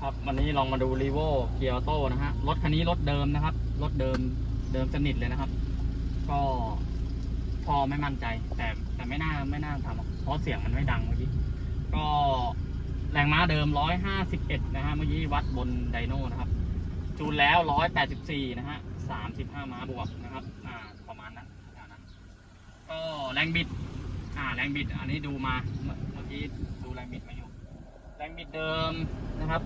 ครับวันนี้ลองมาดูรีโวเกียร์โต้นะฮะรถคันนี้รถเดิมนะครับรถเดิมเดิมสนิทเลยนะครับ ก็พอไม่มั่นใจ แต่แต่ไม่น่าไม่น่าทำเพราะเสียงมันไม่ดังเมื่อกี้ก็แรงม้าเดิม 151 นะฮะเมื่อกี้วัดบนไดโน่นะครับ จูนแล้ว 184 นะฮะ 35 ม้าบวกนะครับ อ่า ประมาณนั้นประมาณนั้นก็แรงบิด อ่า แรงบิด อันนี้ดูมา เมื่อกี้ดูแรงบิดมาอยู่ แรงบิดเดิมนะครับ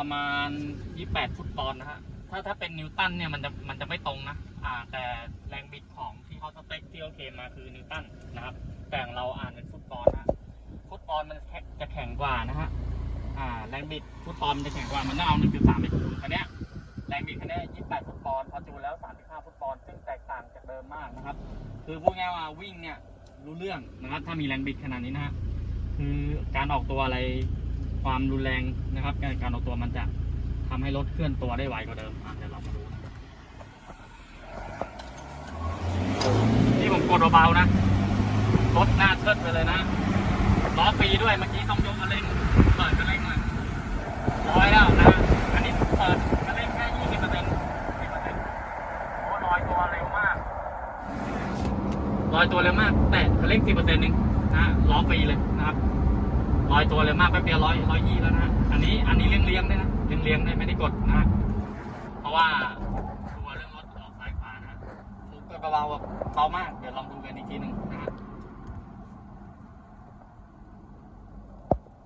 ประมาณ 28 ฟุตปอนด์นะฮะ ถ้าถ้าเป็นนิวตันเนี่ยมันจะมันจะไม่ตรงนะ อ่าแต่แรงบิดของที่เขาสเปคที่เขาเคมาคือนิวตันนะครับ แต่งเราอ่านเป็นฟุตปอนด์นะฟุตปอนด์มันจะแข็งกว่านะฮะ อ่าแรงบิดฟุตปอนด์มันจะแข็งกว่ามันต้องเอา1.3ไปคูณคันเนี้ยแรงบิดคันเนี้ย28 ฟุตปอนด์พอจูนแล้ว 35 ฟุตปอนด์ซึ่งแตกต่างจากเดิมมากนะครับ คือพูดง่ายว่าวิ่งเนี่ยรู้เรื่องนะครับถ้ามีแรงบิดขนาดนี้นะฮะคือการออกตัวอะไร ความรุนแรงนะครับ การการออกตัวมันจะทำให้รถเคลื่อนตัวได้ไวกว่าเดิมอ่เดี๋ยวเรามาดูนะครับนี่ผมกดเบาๆนะรถหน้าเชิดไปเลยนะล้อฟรีด้วยเมื่อกี้ต้องยกคันเร่งเปิดคันเร่งหน่อยร้อยแล้วนะอันนี้เปิดคันเร่งแค่ยี่สิบเปอร์เซ็นต์สิบเปอร์เซ็นต์โอ้ลอยตัวเร็วมากลอยตัวเร็วมาก แต่คันเร่งสิบเปอร์เซ็นต์นึงนะล้อฟรีเลยนะครับ ลอยตัวเลยมากแป๊บเดียวร้อยร้อยยี่แล้วนะอันนี้อันนี้เลี้ยงเลี้ยงๆด้นะเลี้ยงเลี้ยงได้ไม่ได้กดนะเพราะว่าตัวเรื่องรถออกซ้ายขวานะฮะผมกดเบาๆแบบเบามากเดี๋ยวลองดูกันอีกทีหนึ่งนะฮะ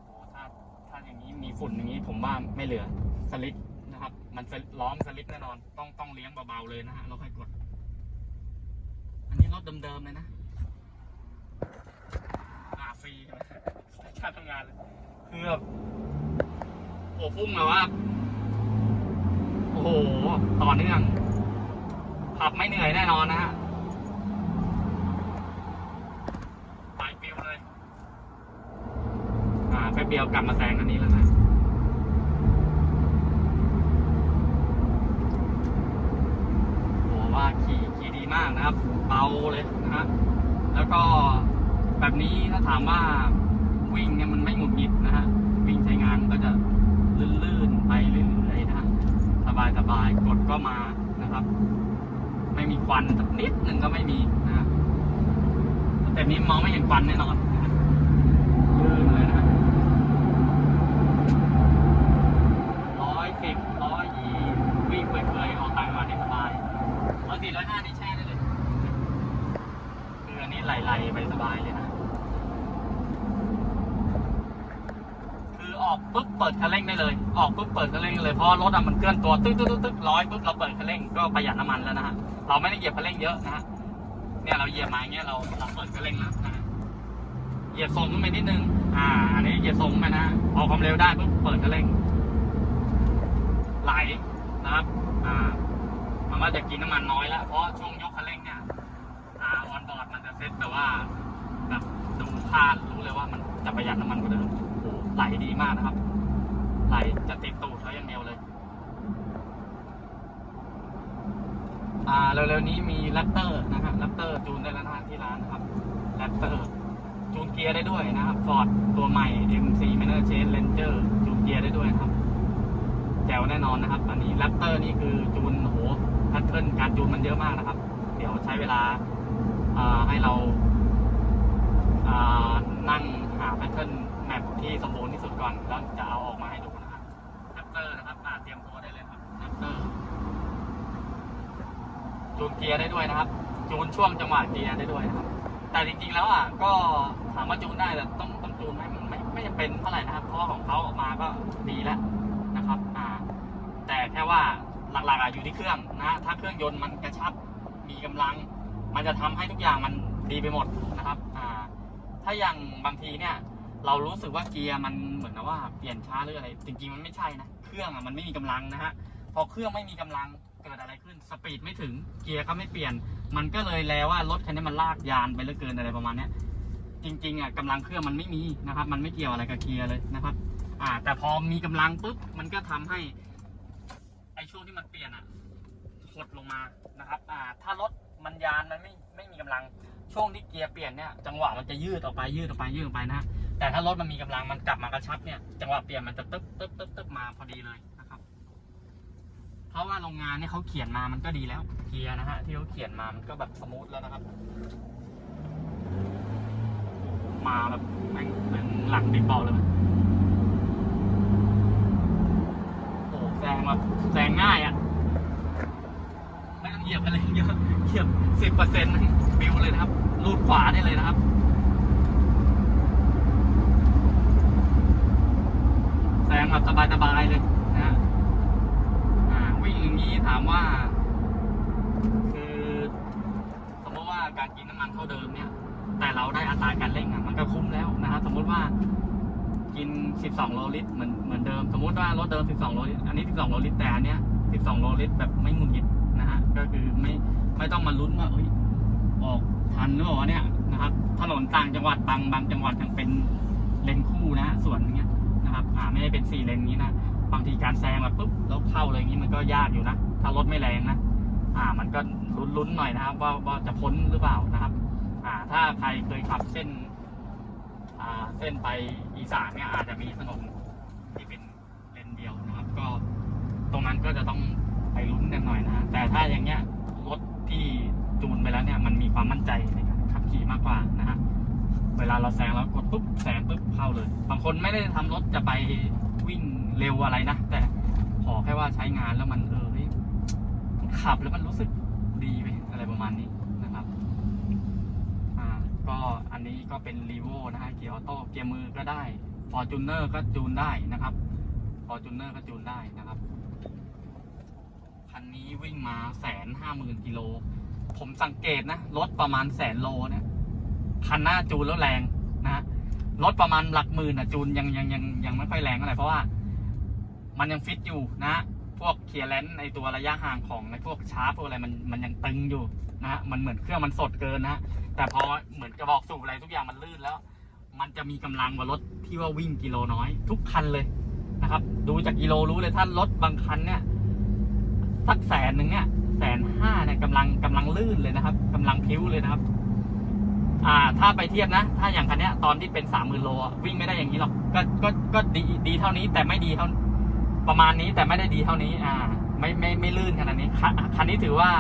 โอ้ถ้าถ้าอย่างนี้มีฝุ่นอย่างนี้ผมว่าไม่เหลือสลิปนะครับ มันสลิปล้อมสลิปแน่นอนต้องต้องเลี้ยงเบาๆเลยนะฮะแล้วค่อยกด อันนี้รถเดิมๆเลยนะอาฟรีใช่ไหม ค่าทำงานเลยคือแบบโอ้พุ่งมาว่า โอ้โห ต่อเนื่อง ขับไม่เหนื่อยแน่นอนนะฮะปลายปิวเลย อ่าแป๊บเดียวกลับมาแซงอันนี้แล้วนะโอ้ว่าขี่ขี่ดีมากนะครับ เบาเลยนะฮะ แล้วก็แบบนี้ถ้าถามว่า วิ่งเนี่ยมันไม่หงุดหงิดนะฮะวิ่งใช้งานก็จะลื่นๆไปเรื่อยๆนะฮะสบายๆกดก็มานะครับ ไม่มีควันสักนิดหนึ่งก็ไม่มีนะแต่นี้มองไม่เห็นควันแน่นอนนะฮะลื่นเลยนะฮะร้อยสิบร้อยยี่วิ่งเปื่อยๆออกต่างจังหวัดได้สบายร้อยสี่ร้อยห้านี่แช่ได้เลย คืออันนี้ไหลๆไปสบายเลยนะ คือออก ปิดคันเร่งได้เลย ออกปุ๊บเปิดคันเร่งเลยเพราะรถอะมันเคลื่อนตัวตึ๊กตึ๊กตึ๊กร้อยปุ๊บเราเปิดคันเร่งก็ประหยัดน้ำมันแล้วนะฮะเราไม่ได้เหยียบคันเร่งเยอะนะฮะเนี่ยเราเหยียบมาเงี้ยเราเราเปิดคันเร่งแล้วนะฮะเหยียบทรงขึ้นไปนิดนึงอ่าอันนี้เหยียบทรงไปนะฮะพอความเร็วได้ปุ๊บเปิดคันเร่ง ไหลนะครับอ่ามันว่าจะกินน้ำมันน้อยแล้วเพราะช่วงยกคันเร่งเนี่ยอ่าออนบอร์ดมันจะเซ็ตแต่ว่าแบบดูคาดรู้เลยว่ามันจะประหยัดน้ำมันกว่าเดิมโอ้โหไหลดีมากนะครับ ไหลจะติดตูดเขาอย่างเดียวเลย อ่าเร็วๆนี้มีแรปเตอร์นะครับแรปเตอร์จูนได้แล้วนะที่ร้านนะครับแรปเตอร์จูนเกียร์ได้ด้วยนะครับฟอร์ดตัวใหม่ MC Manor Change Ranger จูนเกียร์ได้ด้วยครับ แจ๋วแน่นอนนะครับ อันนี้แรปเตอร์นี่คือจูนโอ้โหแพทเทิร์นการจูนมันเยอะมากนะครับ เดี๋ยวใช้เวลาอ่าให้เราอ่านั่งหาแพทเทิร์นแมปที่สมบูรณ์ที่สุดก่อนแล้วจะเอา เตรียมตัวได้เลยครับแรปเตอร์จูนเกียร์ได้ด้วยนะครับ จูนช่วงจังหวะเกียร์ได้ด้วยนะครับ แต่จริงๆแล้วอะก็ถามว่าจูนได้แต่ต้องต้องจูนไหมมันไม่ไม่จำเป็นเท่าไหร่นะครับ เพราะว่าของเขาออกมาก็ดีแล้วนะครับ อ่า แต่แค่ว่าหลักๆอะอยู่ที่เครื่องนะ ถ้าเครื่องยนต์มันกระชับมีกำลัง มันจะทำให้ทุกอย่างมันดีไปหมดนะครับ อ่า ถ้าอย่างบางทีเนี่ย เรารู้สึกว่าเกียร์มันเหมือนว่าเปลี่ยนช้าหรืออะไร จริงๆมันไม่ใช่นะ เครื่องอะมันไม่มีกำลังนะฮะ พอเครื่องไม่มีกำลังเกิดอะไรขึ้น สปีดไม่ถึง เกียร์ก็ไม่เปลี่ยน มันก็เลยแล้วว่ารถคันนี้มันลากยานไปเหลือเกินอะไรประมาณเนี้ย จริงๆอะกำลังเครื่องมันไม่มีนะครับ มันไม่เกี่ยวอะไรกับเกียร์เลยนะครับ อ่า แต่พอมีกำลังปุ๊บ มันก็ทำให้ไอช่วงที่มันเปลี่ยนอะหดลงมานะครับ อ่า ถ้ารถมันยานมันไม่ไม่มีกำลัง ช่วงที่เกียร์เปลี่ยนเนี่ยจังหวะมันจะยืดออกไปยืดออกไปยืดออกไปนะฮะแต่ถ้ารถมันมีกำลังมันกลับมากระชับเนี่ยจังหวะเปลี่ยนมันจะตึ๊บตึ๊บตึ๊บตึ๊บมาพอดีเลยนะครับ เพราะว่าโรงงานเนี่ยเขาเขียนมามันก็ดีแล้วเกียร์นะฮะที่เขาเขียนมามันก็แบบสมูทแล้วนะครับ มาแบบแม่งเหมือนหลังติดเบาเลยโอ้โหแซงแบบแซงง่ายอะไม่ต้องเหยียบอะไรเยอะเหยียบสิบเปอร์เซ็นต์บิวเลยนะครับ ลูดขวาได้เลยนะครับ แซงแบบสบายๆเลยนะฮะอ่าวิ่งอย่างนี้ถามว่า คือสมมติว่าการกินน้ำมันเท่าเดิมเนี่ย แต่เราได้อัตราการเร่งอะมันก็คุ้มแล้วนะครับสมมติว่ากิน 12 โลลิตรเหมือนเหมือนเดิม สมมุติว่ารถเดิม 12 โลลิตร อันนี้ 12 โลลิตร แต่อันเนี้ย 12 โลลิตรแบบไม่หงุดหงิดนะฮะ ก็คือไม่ไม่ต้องมาลุ้นว่าเอ้ย ออกทันหรือเปล่าเนี่ยนะครับ ถนนต่างจังหวัดบางบางจังหวัดยังเป็นเลนคู่นะส่วนอย่างเงี้ยนะครับอ่าไม่ได้เป็นสี่เลนนี้นะบางทีการแซงแบบปุ๊บแล้วเข้าเลยอย่างนี้มันก็ยากอยู่นะถ้ารถไม่แรงนะอ่ามันก็ลุ้นๆหน่อยนะครับว่าว่าจะพ้นหรือเปล่านะครับ อ่าถ้าใครเคยขับเส้นอ่าเส้นไปอีสานเนี่ยอาจจะมีถนนที่เป็นเลนเดียวนะครับ ก็ตรงนั้นก็จะต้องไปลุ้นกันหน่อยนะ แต่ถ้าอย่างเงี้ยรถที่จูนไปแล้วเนี่ย มันมี ความมั่นใจในการขับขี่มากกว่านะฮะเวลาเราแซงแล้วกดปุ๊บแซงปุ๊บเข้าเลย บางคนไม่ได้ทำรถจะไปวิ่งเร็วอะไรนะ แต่ขอแค่ว่าใช้งานแล้วมันเออขับแล้วมันรู้สึกดีไปอะไรประมาณนี้นะครับอ่าก็อันนี้ก็เป็นรีโวนะฮะเกียร์ออโต้เกียร์มือก็ได้ฟอร์จูเนอร์ก็จูนได้นะครับฟอร์จูเนอร์ก็จูนได้นะครับคันนี้วิ่งมาแสนห้าหมื่นกิโล ผมสังเกตนะรถประมาณแสนโลเนี่ยคันหน้าจูนแล้วแรงนะรถประมาณหลักหมื่นอะจูนยังยังยังยังไม่ค่อยแรงเท่าไรเพราะว่า มันยังฟิตอยู่นะ พวกเคลียร์แลนในตัวระยะห่างของในพวกชาร์ปพวกอะไรมันมันยังตึงอยู่นะมันเหมือนเครื่องมันสดเกินนะแต่พอเหมือนกระบอกสูบอะไรทุกอย่างมันลื่นแล้ว มันจะมีกำลังกว่ารถที่ว่าวิ่งกิโลน้อย ทุกคันเลยนะครับ ดูจากกิโลรู้เลยถ้ารถบางคันเนี่ยสักแสนหนึ่งเนี่ย แสนห้าเนี่ยกำลังกำลังลื่นเลยนะครับกำลังพิ้วเลยนะครับ อ่า ถ้าไปเทียบนะ ถ้าอย่างคันเนี้ย ตอนที่เป็นสามหมื่นโลวิ่งไม่ได้อย่างนี้หรอกก็ก็ก็ดีดีเท่านี้แต่ไม่ดีเท่าประมาณนี้แต่ไม่ได้ดีเท่านี้ อ่า ไม่ไม่ไม่ลื่นขนาดนี้คันคันนี้ถือว่า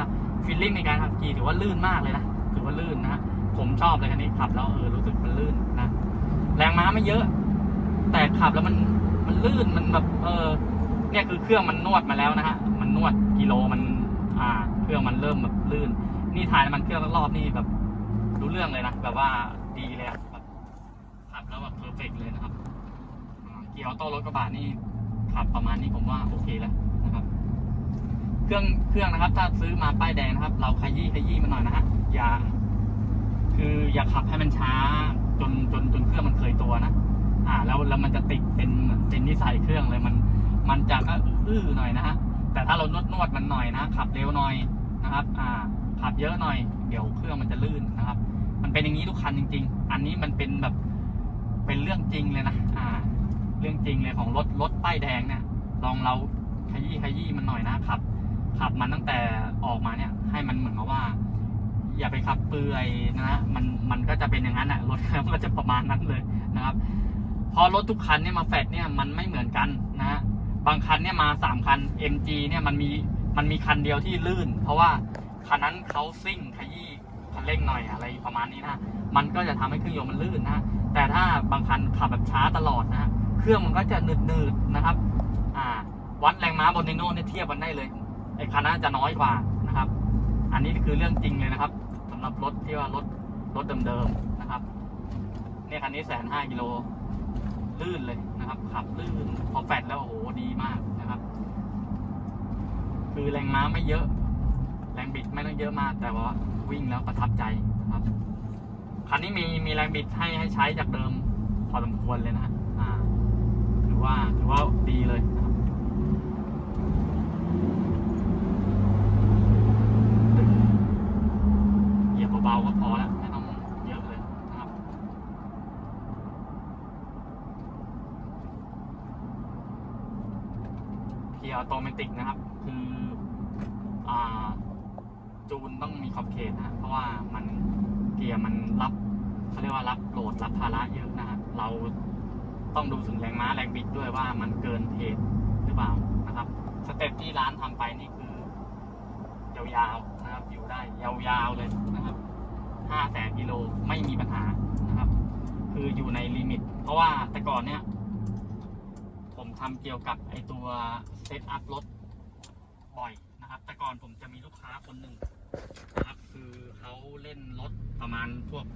ฟีลลิ่งในการขับขี่ถือว่าลื่นมากเลยนะถือว่าลื่นนะผมชอบเลยคันนี้ขับแล้วเออรู้สึกมันลื่นนะแรงม้าไม่เยอะ แต่ขับแล้วมันมันลื่นมันแบบเออเนี่ยคือเครื่องมันนวดมาแล้วนะฮะมันนวดกิโลมัน อ่า เครื่องมันเริ่มแบบลื่น นี่ถ่ายน้ำมันเครื่องรอบนี่แบบรู้เรื่องเลยนะแบบว่าดีเลยแบบขับแล้วแบบเพอร์เฟกเลยนะครับเกียร์ออโต้รถกระบะนี่ขับประมาณนี้ผมว่าโอเคแล้วนะครับ เครื่องเครื่องนะครับ ถ้าซื้อมาป้ายแดงนะครับ เราขยี้ขยี้มันหน่อยนะฮะอย่า คืออย่าขับให้มันช้าจนจนจนเครื่องมันเคยตัวนะอ่า แล้วแล้วมันจะติดเป็นเป็นนิสัยเครื่องเลยมัน มันจะก็อื้อหน่อยนะฮะ แต่ถ้าเรานวดนวดมันหน่อยนะขับเร็วหน่อยนะครับอ่าขับเยอะหน่อย เดี๋ยวเครื่องมันจะลื่นนะครับ มันเป็นอย่างนี้ทุกคันจริง ๆ อันนี้มันเป็นแบบเป็นเรื่องจริงเลยนะอ่า เรื่องจริงเลยของรถรถป้ายแดงเนี่ย ลองเราขยี้ขยี้มันหน่อยนะขับขับมันตั้งแต่ออกมาเนี่ย ให้มันเหมือนกับว่า อย่าไปขับเปื่อยนะฮะมันมันก็จะเป็นอย่างนั้นอะรถมันก็จะประมาณนั้นเลยนะครับพราะรถทุกคันเนี่ยมาแฟดเนี่ยมันไม่เหมือนกันนะฮะ บางคันเนี่ยมาสามคัน MG เนี่ยมันมีมันมีคันเดียวที่ลื่น เพราะว่าคันนั้นเขาซิ่งขยี้คันเร่งหน่อยอะไรประมาณนี้นะมันก็จะทำให้เครื่องยนต์มันลื่นนะแต่ถ้าบางคันขับแบบช้าตลอดนะเครื่องมันก็จะหนืดหนืดๆนะครับอ่าวัดแรงม้าบนเนโน่เนี่ยเทียบกันได้เลยไอ้คันนั้นจะน้อยกว่านะครับ อันนี้คือเรื่องจริงเลยนะครับสำหรับรถที่ว่ารถรถเดิมๆนะครับเนี่ยคันนี้แสนห้ากิโลลื่นเลย นะครับ ขับลื่นพอแฟดแล้วโอ้โหดีมากนะครับ คือแรงม้าไม่เยอะ แรงบิดไม่ต้องเยอะมาก แต่ว่าวิ่งแล้วประทับใจนะครับคันนี้มีมีแรงบิดให้ให้ใช้จากเดิมพอสมควรเลยนะฮะอ่าถือว่าถือว่าดีเลยนะครับดึงเหยียบเบาๆก็พอแล้วไม่ต้องเยอะเลยนะครับ เกียร์ ออโตเมติกนะครับ คืออ่าจูนต้องมีขอบเขตนะเพราะว่ามันเกียร์มันรับเขาเรียกว่ารับโหลดรับภาระเยอะนะฮะเราต้องดูถึงแรงม้าแรงบิดด้วยว่ามันเกินเหตุหรือเปล่านะครับ สเต็ปที่ร้านทำไปนี่คือยาวๆนะครับ อยู่ได้ยาวๆเลยนะครับห้าแสนกิโลไม่มีปัญหานะครับ คืออยู่ในลิมิต เพราะว่าแต่ก่อนเนี่ย ทำเกี่ยวกับไอตัวเซตอัพรถบ่อยนะครับ แต่ก่อนผมจะมีลูกค้าคนหนึ่งนะครับ คือเขาเล่นรถประมาณพวก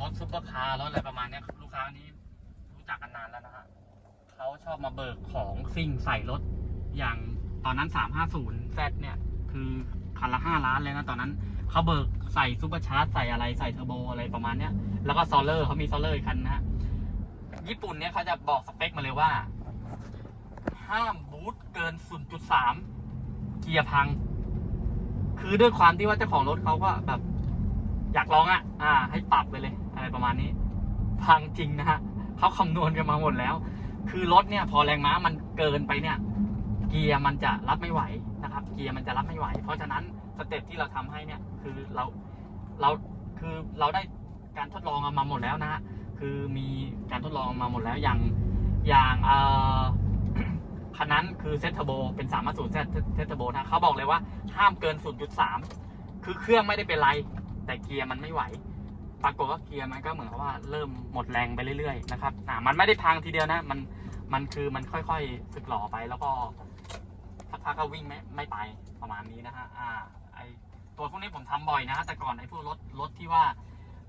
รถซุปเปอร์คาร์รถอะไรประมาณเนี้ยลูกค้านี้รู้จักกันนานแล้วนะฮะเขาชอบมาเบิกของซิ่งใส่รถอย่างตอนนั้น350 Z เนี่ย คือคันละ5ล้านเลยนะตอนนั้นเขาเบิกใส่ซูเปอร์ชาร์จใส่อะไรใส่เทอร์โบอะไรประมาณเนี้ยแล้วก็ซอลเลอร์เขามีซอลเลอร์อีกคันนะฮะ ญี่ปุ่นเนี่ยเขาจะบอกสเปคมาเลยว่า ห้ามบูทเกิน 0.3 เกียร์พัง คือด้วยความที่ว่าเจ้าของรถเขาก็แบบ อยากลองอะ อ่า ให้ปรับไปเลย อะไรประมาณนี้ พังจริงนะฮะเขาคำนวณกันมาหมดแล้ว คือรถเนี่ย พอแรงม้ามันเกินไปเนี่ย เกียร์มันจะรับไม่ไหวนะครับ เกียร์มันจะรับไม่ไหว เพราะฉะนั้นสเต็ปที่เราทำให้เนี่ย คือเราเราคือเราได้การทดลองมาหมดแล้วนะฮะ คือมีการทดลองมาหมดแล้วอย่างอย่างเอ่อคันนั้นคือเซตเทอร์โบเป็น3 5 0เซตเซตเทอร์โบนะเขาบอกเลยว่าห้ามเกิน 0.3 คือเครื่องไม่ได้เป็นไร แต่เกียร์มันไม่ไหว ปรากฏว่าเกียร์มันก็เหมือนกับว่าเริ่มหมดแรงไปเรื่อยๆนะครับอ่ามันไม่ได้พังทีเดียวนะ มันมันคือมันค่อยๆสึกหล่อไปแล้วก็สักพักก็วิ่งไม่ไม่ไปประมาณนี้นะฮะอ่าไอตัวพวกนี้ผมทำบ่อยนะฮะแต่ก่อนไอพวกรถรถที่ว่า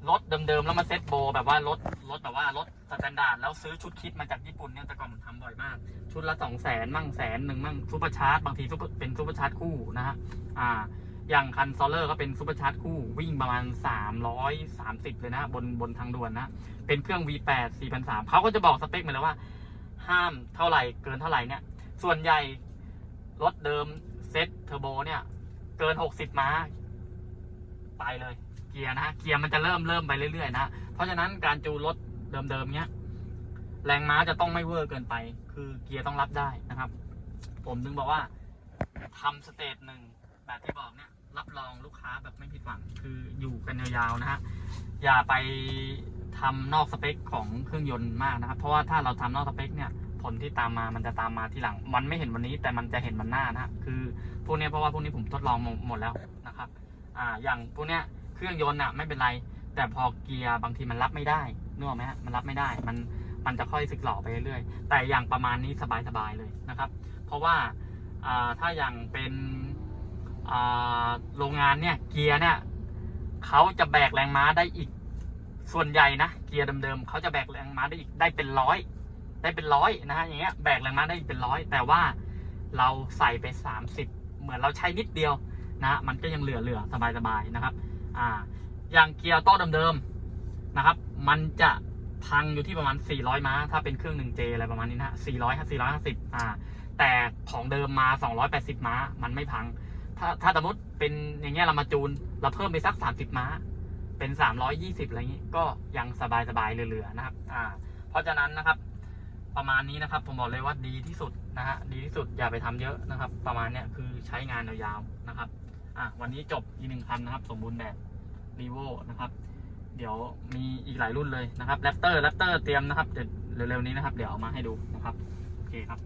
รถเดิมๆแล้วมาเซ็ตโบแบบว่ารถรถแบบว่ารถสแตนดาร์ดแล้วซื้อชุดคิดมาจากญี่ปุ่นเนี่ยแต่ก่อนผมทำบ่อยมาก ชุดละสองแสนมั่งแสนหนึ่งมั่งซูเปอร์ชาร์จบางทีซูเปอร์เป็นซูเปอร์ชาร์จคู่นะฮะอ่าอย่างคันซอลเลอร์ก็เป็นซูเปอร์ชาร์จคู่วิ่งประมาณ 330 เลยนะ บนบนทางด่วนนะ เป็นเครื่อง V8 4003เขาก็จะบอกสเปคมาแล้วว่า ห้ามเท่าไหร่เกินเท่าไหร่เนี่ย ส่วนใหญ่ รถเดิมเซ็ตเทอร์โบเนี่ย เกิน 60 ม้า ไปเลย กียร์นะฮะเกียร์มันจะเริ่มเริ่มไปเรื่อยๆนะเพราะฉะนั้นการจูรถเดิมๆเนี้ยแรงม้าจะต้องไม่เวอร์เกินไป คือเกียร์ต้องรับได้นะครับ ผมถึงบอกว่าทำสเตจหนึ่งแบบที่บอกเนี่ยรับรองลูกค้าแบบไม่ผิดหวังคืออยู่กันยาวๆนะฮะอย่าไปทำนอกสเปคของเครื่องยนต์มากนะครับ เพราะว่าถ้าเราทำนอกสเปคเนี่ยผลที่ตามมามันจะตามมาทีหลัง มันไม่เห็นวันนี้แต่มันจะเห็นวันหน้านะฮะคือพวกเนี้ยเพราะว่าพวกนี้ผมทดลองหมดแล้วนะครับ อ่าอย่างพวกเนี้ย เครื่องยนต์อะไม่เป็นไร แต่พอเกียร์บางทีมันรับไม่ได้นึกออกไหมฮะมันรับไม่ได้มันมันจะค่อยสึกหล่อไปเรื่อยๆแต่อย่างประมาณนี้สบายๆเลยนะครับ เพราะว่าถ้าอย่างเป็นโรงงานเนี่ยเกียร์เนี่ยเขาจะแบกแรงม้าได้อีกส่วนใหญ่นะเกียร์เดิมๆเขาจะแบกแรงม้าได้อีกได้เป็นร้อยได้เป็นร้อยนะฮะอย่างเงี้ยแบกแรงม้าได้อีกเป็นร้อยแต่ว่าเราใส่ไปสามสิบเหมือนเราใช้นิดเดียวนะมันก็ยังเหลือๆสบายๆนะครับ อ่า อย่างเกียร์โต้เดิมๆนะครับ มันจะพังอยู่ที่ประมาณ 400 ม้า ถ้าเป็นเครื่อง 1J อะไรประมาณนี้นะ400 450อ่า แต่ของเดิมมา 280 ม้า มันไม่พัง ถ้าถ้าสมมติเป็นอย่างเงี้ยเรามาจูน เราเพิ่มไปสัก 30 ม้า เป็น 320 อะไรอย่างงี้ ก็ยังสบายสบายๆเหลือๆนะครับ อ่า เพราะฉะนั้นนะครับ ประมาณนี้นะครับ ผมบอกเลยว่าดีที่สุดนะฮะ ดีที่สุดอย่าไปทำเยอะนะครับ ประมาณเนี้ยคือใช้งานยาวๆนะครับ อะวันนี้จบอีกหนึ่งคันนะครับ สมบูรณ์แบบ รีโวนะครับ เดี๋ยวมีอีกหลายรุ่นเลยนะครับแรปเตอร์แรปเตอร์เตรียมนะครับเดี๋ยวเร็วๆนี้นะครับ เดี๋ยวเอามาให้ดูนะครับ โอเคครับ